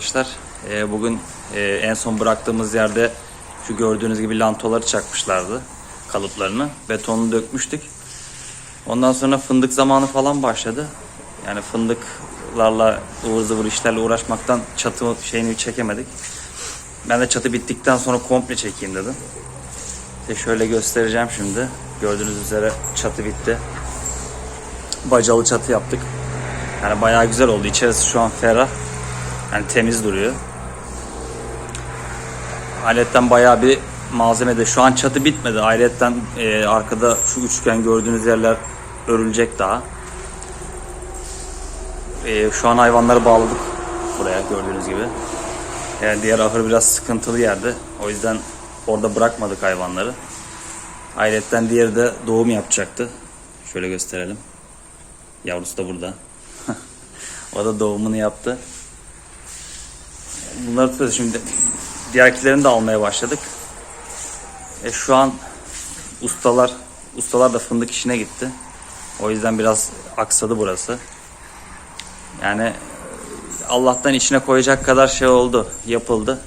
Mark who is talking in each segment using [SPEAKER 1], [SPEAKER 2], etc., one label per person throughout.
[SPEAKER 1] arkadaşlar. Ee, bugün e, en son bıraktığımız yerde şu gördüğünüz gibi lantoları çakmışlardı. Kalıplarını. Betonunu dökmüştük. Ondan sonra fındık zamanı falan başladı. Yani fındıklarla ıvır zıvır işlerle uğraşmaktan çatı şeyini çekemedik. Ben de çatı bittikten sonra komple çekeyim dedim. İşte şöyle göstereceğim şimdi. Gördüğünüz üzere çatı bitti. Bacalı çatı yaptık. Yani bayağı güzel oldu. İçerisi şu an ferah. Yani temiz duruyor. Aletten bayağı bir malzeme de. Şu an çatı bitmedi. Aletten e, arkada şu üçgen gördüğünüz yerler örülecek daha. E, şu an hayvanları bağladık buraya gördüğünüz gibi. Yani diğer ahır biraz sıkıntılı yerde. O yüzden orada bırakmadık hayvanları. Ayrıca diğeri de doğum yapacaktı. Şöyle gösterelim. Yavrusu da burada. o da doğumunu yaptı. Bunları tutuyoruz şimdi. Diğerkilerini de almaya başladık. E şu an ustalar ustalar da fındık işine gitti. O yüzden biraz aksadı burası. Yani Allah'tan içine koyacak kadar şey oldu, yapıldı.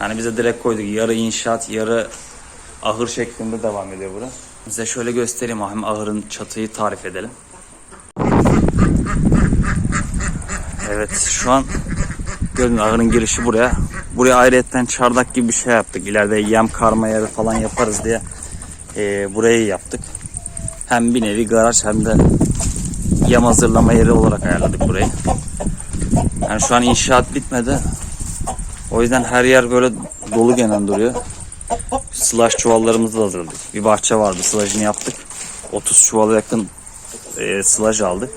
[SPEAKER 1] Yani bize direkt koyduk. Yarı inşaat, yarı ahır şeklinde devam ediyor bura. Size şöyle göstereyim hem ahırın çatıyı tarif edelim. Evet şu an gördün ahırın girişi buraya. Buraya ayrıyetten çardak gibi bir şey yaptık. İleride yem karma yeri falan yaparız diye e, burayı yaptık. Hem bir nevi garaj hem de yem hazırlama yeri olarak ayarladık burayı. Yani şu an inşaat bitmedi. O yüzden her yer böyle dolu genen duruyor. Slash çuvallarımızı da hazırladık. Bir bahçe vardı slash'ını yaptık. 30 çuvala yakın e, slash aldık.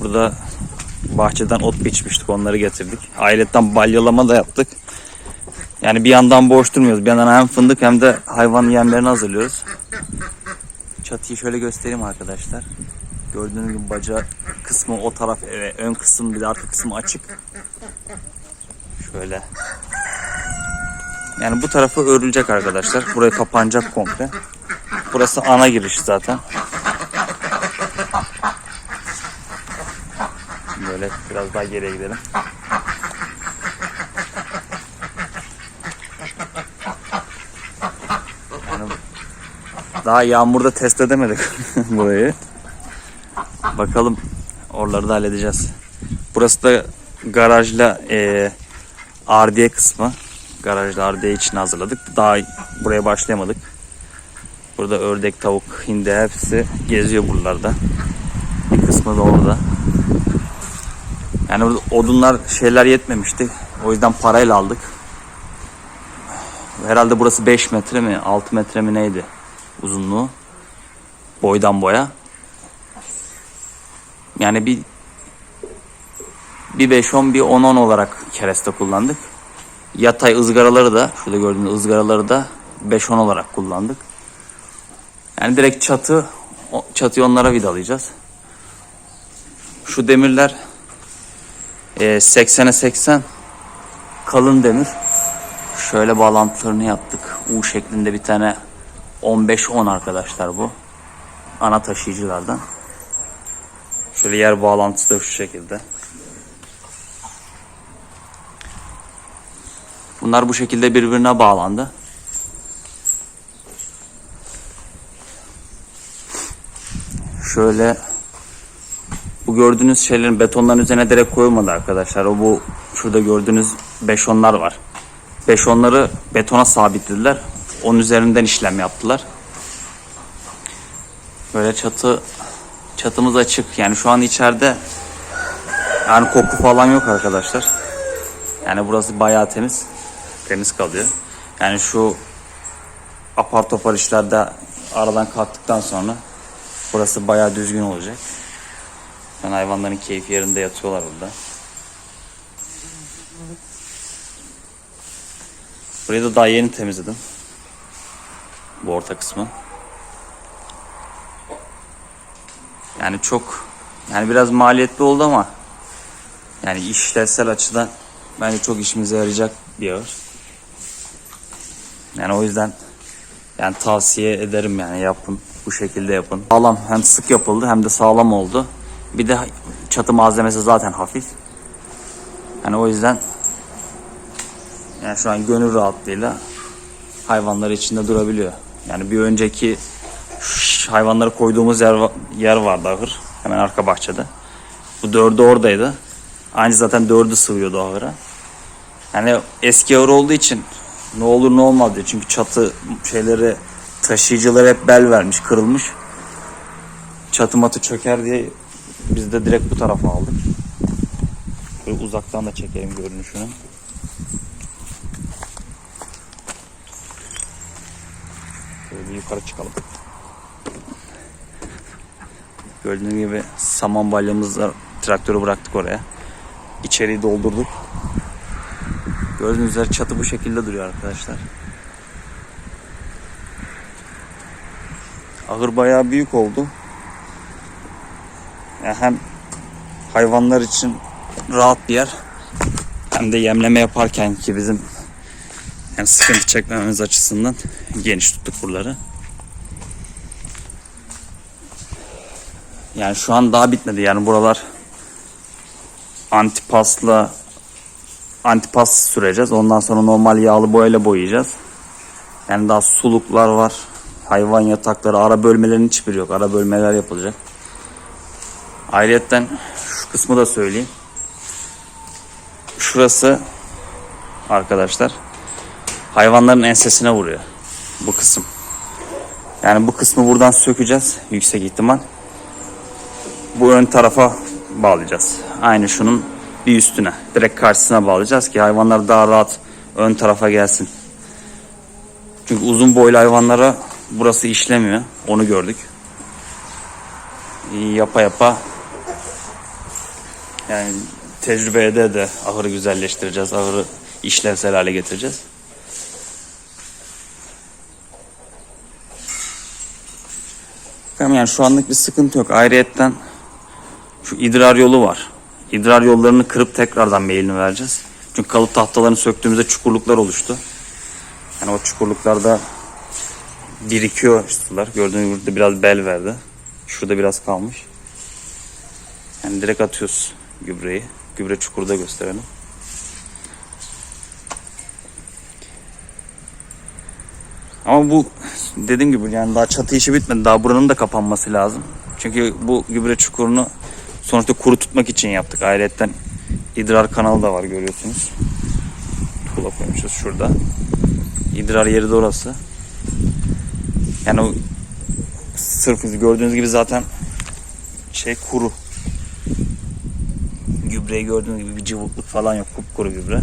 [SPEAKER 1] Burada bahçeden ot biçmiştik onları getirdik. Ailetten balyalama da yaptık. Yani bir yandan boş durmuyoruz. Bir yandan hem fındık hem de hayvan yemlerini hazırlıyoruz. Çatıyı şöyle göstereyim arkadaşlar. Gördüğünüz gibi baca kısmı o taraf evet, ön kısım bir de arka kısmı açık. Şöyle. Yani bu tarafı örülecek arkadaşlar. Burayı kapanacak komple. Burası ana giriş zaten. Böyle biraz daha geriye gidelim. Yani daha yağmurda test edemedik burayı. Bakalım oraları da halledeceğiz. Burası da garajla e, kısmı. Garajda ardiye için hazırladık. Daha buraya başlayamadık. Burada ördek, tavuk, hindi hepsi geziyor buralarda. Bir kısmı da orada. Yani odunlar şeyler yetmemişti. O yüzden parayla aldık. Herhalde burası 5 metre mi 6 metre mi neydi uzunluğu. Boydan boya. Yani bir bir 5-10 bir 10-10 olarak kereste kullandık. Yatay ızgaraları da şurada gördüğünüz ızgaraları da 5-10 olarak kullandık. Yani direkt çatı çatıyı onlara vidalayacağız. Şu demirler e, 80'e 80 kalın demir. Şöyle bağlantılarını yaptık. U şeklinde bir tane 15-10 arkadaşlar bu. Ana taşıyıcılardan. Şöyle yer bağlantısı da şu şekilde. Bunlar bu şekilde birbirine bağlandı. Şöyle bu gördüğünüz şeylerin betonların üzerine direkt koyulmadı arkadaşlar. O bu şurada gördüğünüz beşonlar var. Beşonları betona sabitlediler. Onun üzerinden işlem yaptılar. Böyle çatı çatımız açık. Yani şu an içeride yani koku falan yok arkadaşlar. Yani burası bayağı temiz. Temiz kalıyor. Yani şu apar topar işlerde aradan kalktıktan sonra burası bayağı düzgün olacak. Yani hayvanların keyfi yerinde yatıyorlar burada. Burayı da daha yeni temizledim. Bu orta kısmı. Yani çok yani biraz maliyetli oldu ama yani işlevsel açıdan bence çok işimize yarayacak ağır. Yani o yüzden yani tavsiye ederim yani yapın. Bu şekilde yapın. Sağlam hem sık yapıldı hem de sağlam oldu. Bir de çatı malzemesi zaten hafif. Yani o yüzden yani şu an gönül rahatlığıyla hayvanları içinde durabiliyor. Yani bir önceki hayvanları koyduğumuz yer, yer vardı ahır. Hemen arka bahçede. Bu dördü oradaydı. Aynı zaten dördü sığıyordu ahıra. Yani eski ahır olduğu için ne olur ne olmaz diye. Çünkü çatı şeyleri taşıyıcılar hep bel vermiş, kırılmış. Çatı matı çöker diye biz de direkt bu tarafa aldık. Böyle uzaktan da çekelim görünüşünü. Şöyle bir yukarı çıkalım. Gördüğünüz gibi saman balyamızla traktörü bıraktık oraya. İçeriği doldurduk. Gördüğünüz üzere çatı bu şekilde duruyor arkadaşlar. Ahır bayağı büyük oldu. Yani hem hayvanlar için rahat bir yer hem de yemleme yaparken ki bizim yani sıkıntı çekmememiz açısından geniş tuttuk buraları. Yani şu an daha bitmedi yani buralar antipasla antipas süreceğiz. Ondan sonra normal yağlı boyayla boyayacağız. Yani daha suluklar var. Hayvan yatakları, ara bölmelerin hiçbiri yok. Ara bölmeler yapılacak. Ayrıyeten şu kısmı da söyleyeyim. Şurası arkadaşlar hayvanların ensesine vuruyor. Bu kısım. Yani bu kısmı buradan sökeceğiz yüksek ihtimal. Bu ön tarafa bağlayacağız. Aynı şunun bir üstüne. Direkt karşısına bağlayacağız ki hayvanlar daha rahat ön tarafa gelsin. Çünkü uzun boylu hayvanlara burası işlemiyor. Onu gördük. Yapa yapa yani tecrübede de ahırı güzelleştireceğiz. Ahırı işlevsel hale getireceğiz. Bakalım yani şu anlık bir sıkıntı yok. Ayrıyetten şu idrar yolu var. İdrar yollarını kırıp tekrardan meyilini vereceğiz. Çünkü kalıp tahtalarını söktüğümüzde çukurluklar oluştu. Yani o çukurluklarda birikiyor sular. Gördüğünüz gibi biraz bel verdi. Şurada biraz kalmış. Yani direkt atıyoruz gübreyi. Gübre çukurda gösterelim. Ama bu dediğim gibi yani daha çatı işi bitmedi. Daha buranın da kapanması lazım. Çünkü bu gübre çukurunu sonuçta kuru tutmak için yaptık. Ayrıca idrar kanalı da var görüyorsunuz. Tuğla koymuşuz şurada. İdrar yeri de orası. Yani o sırf gördüğünüz gibi zaten şey kuru. Gübreyi gördüğünüz gibi bir cıvıklık falan yok. Kupkuru gübre.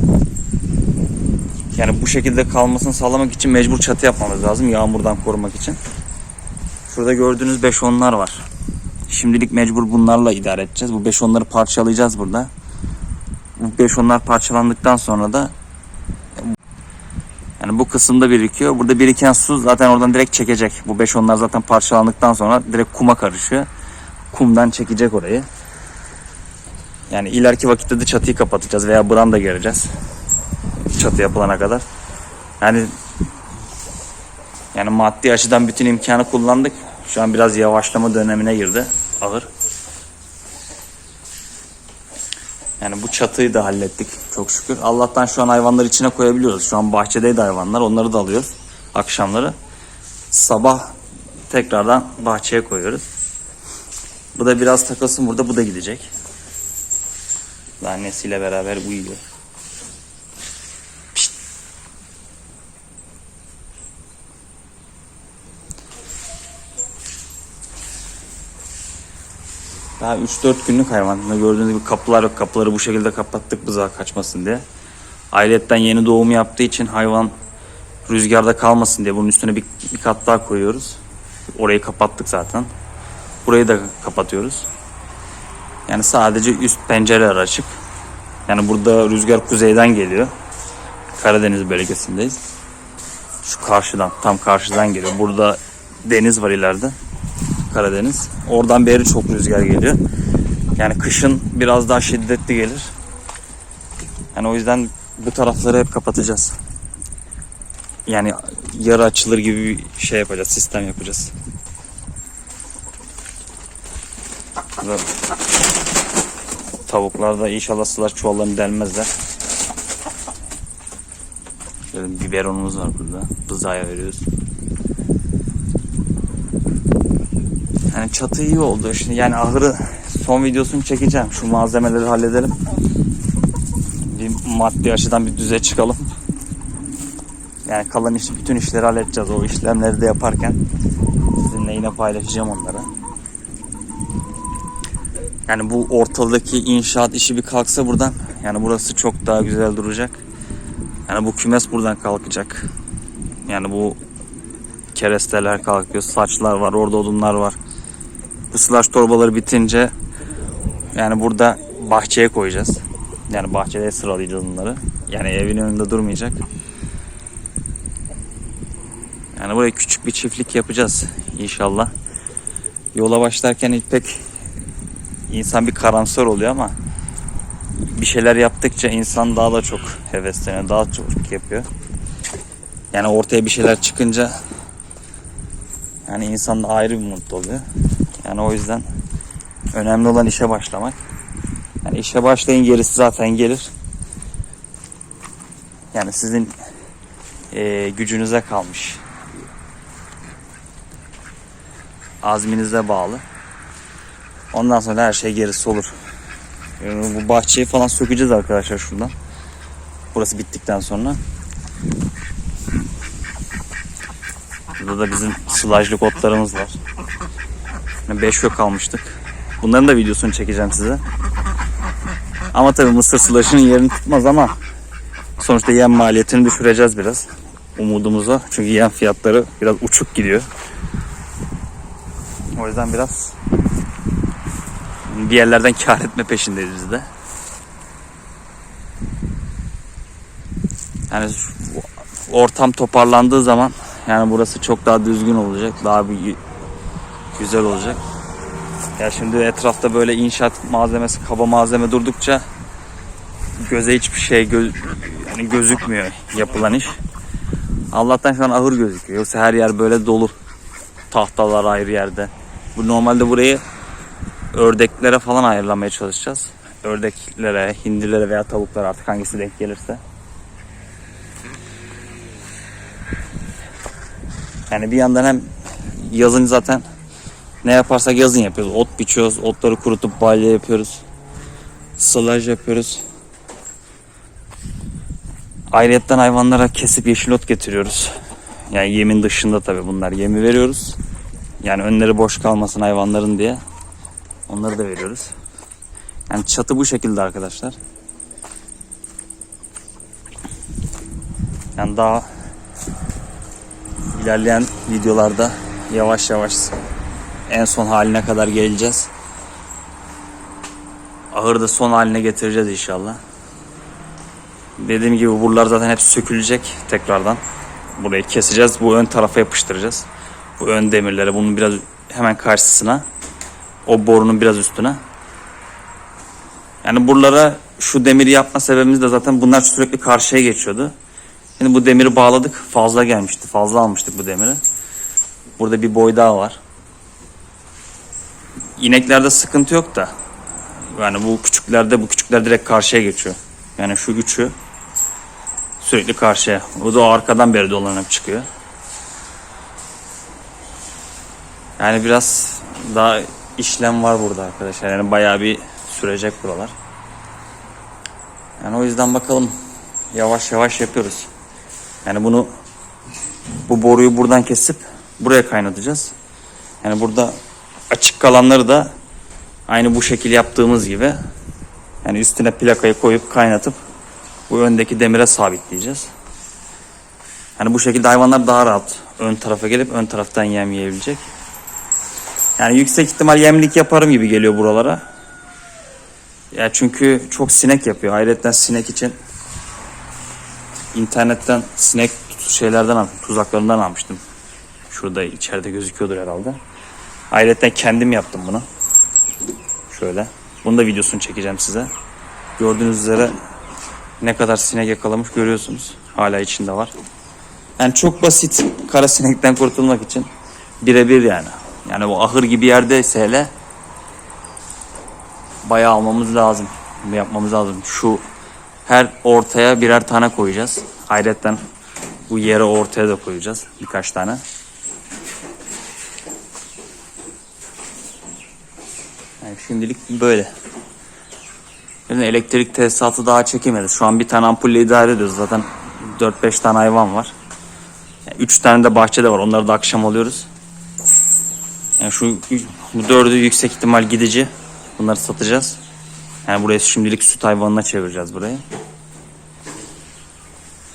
[SPEAKER 1] Yani bu şekilde kalmasını sağlamak için mecbur çatı yapmamız lazım yağmurdan korumak için. Şurada gördüğünüz 5-10'lar var. Şimdilik mecbur bunlarla idare edeceğiz. Bu 5-10'ları parçalayacağız burada. Bu 5-10'lar parçalandıktan sonra da yani bu kısımda birikiyor. Burada biriken su zaten oradan direkt çekecek. Bu 5-10'lar zaten parçalandıktan sonra direkt kuma karışıyor. Kumdan çekecek orayı. Yani ileriki vakitte de çatıyı kapatacağız veya branda gereceğiz çatı yapılana kadar. Yani yani maddi açıdan bütün imkanı kullandık. Şu an biraz yavaşlama dönemine girdi ağır. Yani bu çatıyı da hallettik çok şükür. Allah'tan şu an hayvanları içine koyabiliyoruz. Şu an bahçedeydi hayvanlar. Onları da alıyoruz akşamları. Sabah tekrardan bahçeye koyuyoruz. Bu da biraz takılsın burada. Bu da gidecek. Annesiyle beraber uyuyor. Daha 3-4 günlük hayvan. Gördüğünüz gibi kapılar yok. Kapıları bu şekilde kapattık bızağa kaçmasın diye. Ailetten yeni doğum yaptığı için hayvan rüzgarda kalmasın diye bunun üstüne bir, bir kat daha koyuyoruz. Orayı kapattık zaten. Burayı da kapatıyoruz. Yani sadece üst pencereler açık. Yani burada rüzgar kuzeyden geliyor. Karadeniz bölgesindeyiz. Şu karşıdan, tam karşıdan geliyor. Burada deniz var ileride. Karadeniz. Oradan beri çok rüzgar geliyor. Yani kışın biraz daha şiddetli gelir. Yani o yüzden bu tarafları hep kapatacağız. Yani yarı açılır gibi bir şey yapacağız, sistem yapacağız. Burada Tavuklar da inşallah sılar çuvallarını delmezler. Şöyle biberonumuz var burada. Rıza'ya veriyoruz. Yani çatı iyi oldu. Şimdi yani ahırı son videosunu çekeceğim. Şu malzemeleri halledelim. Bir maddi açıdan bir düze çıkalım. Yani kalan iş, bütün işleri halledeceğiz. O işlemleri de yaparken sizinle yine paylaşacağım onları. Yani bu ortadaki inşaat işi bir kalksa buradan yani burası çok daha güzel duracak. Yani bu kümes buradan kalkacak. Yani bu keresteler kalkıyor, saçlar var, orada odunlar var. Bu slash torbaları bitince yani burada bahçeye koyacağız. Yani bahçede sıralayacağız bunları. Yani evin önünde durmayacak. Yani buraya küçük bir çiftlik yapacağız inşallah. Yola başlarken pek insan bir karamsar oluyor ama bir şeyler yaptıkça insan daha da çok hevesleniyor, daha çok yapıyor. Yani ortaya bir şeyler çıkınca yani insan da ayrı bir mutlu oluyor. Yani o yüzden önemli olan işe başlamak. Yani işe başlayın gerisi zaten gelir. Yani sizin eee, gücünüze kalmış. Azminize bağlı. Ondan sonra her şey gerisi olur. Yani bu bahçeyi falan sökeceğiz arkadaşlar şuradan. Burası bittikten sonra. Burada da bizim sılajlık otlarımız var. 5 yok almıştık. Bunların da videosunu çekeceğim size. Ama tabii mısır sılajının yerini tutmaz ama sonuçta yem maliyetini düşüreceğiz biraz. Umudumuz. Çünkü yem fiyatları biraz uçuk gidiyor. O yüzden biraz bir yerlerden kar etme peşindeyiz biz de. Yani ortam toparlandığı zaman yani burası çok daha düzgün olacak. Daha bir güzel olacak. Ya şimdi etrafta böyle inşaat malzemesi, kaba malzeme durdukça göze hiçbir şey gö- yani gözükmüyor yapılan iş. Allah'tan şu an ahır gözüküyor. Yoksa her yer böyle dolu. Tahtalar ayrı yerde. Bu normalde burayı ördeklere falan ayırlamaya çalışacağız. Ördeklere, hindilere veya tavuklara artık hangisi denk gelirse. Yani bir yandan hem yazın zaten ne yaparsak yazın yapıyoruz. Ot biçiyoruz, otları kurutup balya yapıyoruz. Sılaj yapıyoruz. Ayrıyetten hayvanlara kesip yeşil ot getiriyoruz. Yani yemin dışında tabii bunlar. Yemi veriyoruz. Yani önleri boş kalmasın hayvanların diye. Onları da veriyoruz. Yani çatı bu şekilde arkadaşlar. Yani daha ilerleyen videolarda yavaş yavaş en son haline kadar geleceğiz. Ahırda son haline getireceğiz inşallah. Dediğim gibi buralar zaten hep sökülecek tekrardan. Burayı keseceğiz. Bu ön tarafa yapıştıracağız. Bu ön demirlere bunun biraz hemen karşısına. O borunun biraz üstüne. Yani buralara şu demiri yapma sebebimiz de zaten bunlar sürekli karşıya geçiyordu. Şimdi bu demiri bağladık. Fazla gelmişti. Fazla almıştık bu demiri. Burada bir boy daha var. İneklerde sıkıntı yok da. Yani bu küçüklerde bu küçükler direkt karşıya geçiyor. Yani şu üçü sürekli karşıya. O da arkadan beri dolanıp çıkıyor. Yani biraz daha işlem var burada arkadaşlar. Yani bayağı bir sürecek buralar. Yani o yüzden bakalım yavaş yavaş yapıyoruz. Yani bunu bu boruyu buradan kesip buraya kaynatacağız. Yani burada açık kalanları da aynı bu şekil yaptığımız gibi yani üstüne plakayı koyup kaynatıp bu öndeki demire sabitleyeceğiz. Yani bu şekilde hayvanlar daha rahat ön tarafa gelip ön taraftan yem yiyebilecek. Yani yüksek ihtimal yemlik yaparım gibi geliyor buralara. Ya çünkü çok sinek yapıyor. Ayrıca sinek için internetten sinek şeylerden al- tuzaklarından almıştım. Şurada içeride gözüküyordur herhalde. Ayrıca kendim yaptım bunu. Şöyle. Bunu da videosunu çekeceğim size. Gördüğünüz üzere ne kadar sinek yakalamış görüyorsunuz. Hala içinde var. Yani çok basit kara sinekten kurtulmak için birebir yani. Yani bu ahır gibi yerdeyse hele bayağı almamız lazım. Yapmamız lazım. Şu her ortaya birer tane koyacağız. Hayretten bu yere ortaya da koyacağız. Birkaç tane. Yani şimdilik böyle. Yani elektrik tesisatı daha çekemeriz. Şu an bir tane ampulle idare ediyoruz. Zaten 4-5 tane hayvan var. 3 tane de bahçede var. Onları da akşam alıyoruz. Yani şu bu dördü yüksek ihtimal gidici. Bunları satacağız. Yani buraya şimdilik süt hayvanına çevireceğiz burayı.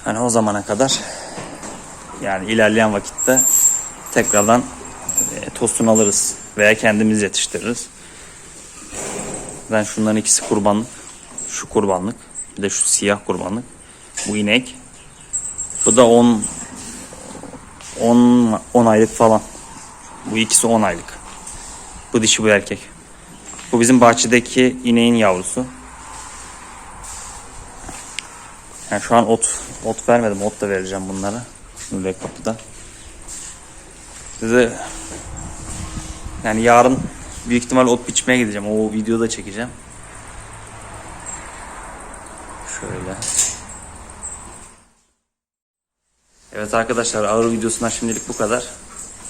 [SPEAKER 1] Yani o zamana kadar yani ilerleyen vakitte tekrardan e, tostunu alırız veya kendimiz yetiştiririz. Ben şunların ikisi kurbanlık. Şu kurbanlık. Bir de şu siyah kurbanlık. Bu inek. Bu da 10 10 10 aylık falan. Bu ikisi 10 aylık. Bu dişi bu erkek. Bu bizim bahçedeki ineğin yavrusu. Yani şu an ot ot vermedim. Ot da vereceğim bunlara. Böyle kapıda. Size yani yarın büyük ihtimal ot biçmeye gideceğim. O videoyu da çekeceğim. Şöyle. Evet arkadaşlar ağır videosundan şimdilik bu kadar.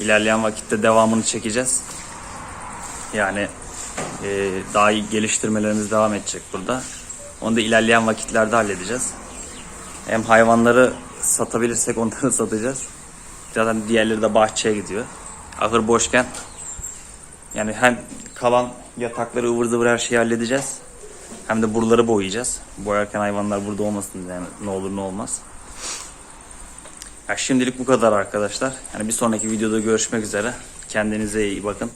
[SPEAKER 1] İlerleyen vakitte devamını çekeceğiz. Yani e, daha iyi geliştirmelerimiz devam edecek burada. Onu da ilerleyen vakitlerde halledeceğiz. Hem hayvanları satabilirsek onları satacağız. Zaten diğerleri de bahçeye gidiyor. Ahır boşken yani hem kalan yatakları ıvır zıvır her şeyi halledeceğiz. Hem de buraları boyayacağız. Boyarken hayvanlar burada olmasın yani ne olur ne olmaz. Ya şimdilik bu kadar arkadaşlar. Yani bir sonraki videoda görüşmek üzere. Kendinize iyi bakın.